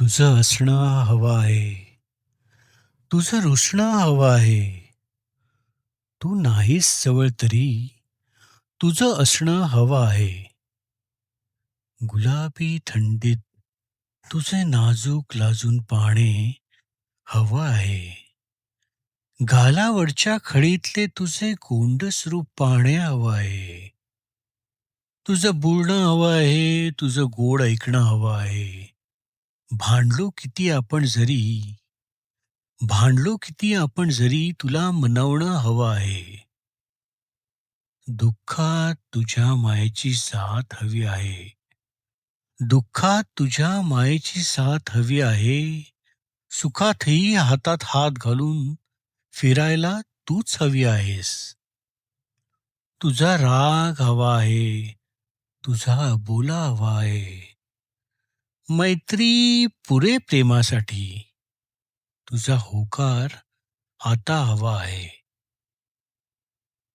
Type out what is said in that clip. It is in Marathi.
तुझं असणं हवं आहे. तुझं रुसणं हवं आहे. तू नाहीस जवळ तरी तुझं असणं हवं आहे. गुलाबी थंडीत तुझे नाजूक लाजून पाहणे हवं आहे. गालावरच्या खडीतले तुझे गोंडस रूप पाहणे हवं आहे. तुझं बोलणं हवं आहे तुझं गोड ऐकणं हवं आहे. भांडलो किती आपण जरी भांडलो किती आपण जरी तुला मनवणं हवं आहे. दुःखात तुझ्या मायेची साथ हवी आहे. दुःखात तुझ्या मायेची साथ हवी आहे. सुखातही हातात हात घालून फिरायला तूच हवी आहेस. तुझा राग हवा आहे. तुझा बोला हवा आहे. मैत्री पुरे प्रेमासाठी. तुझा होकार आता हवा आहे.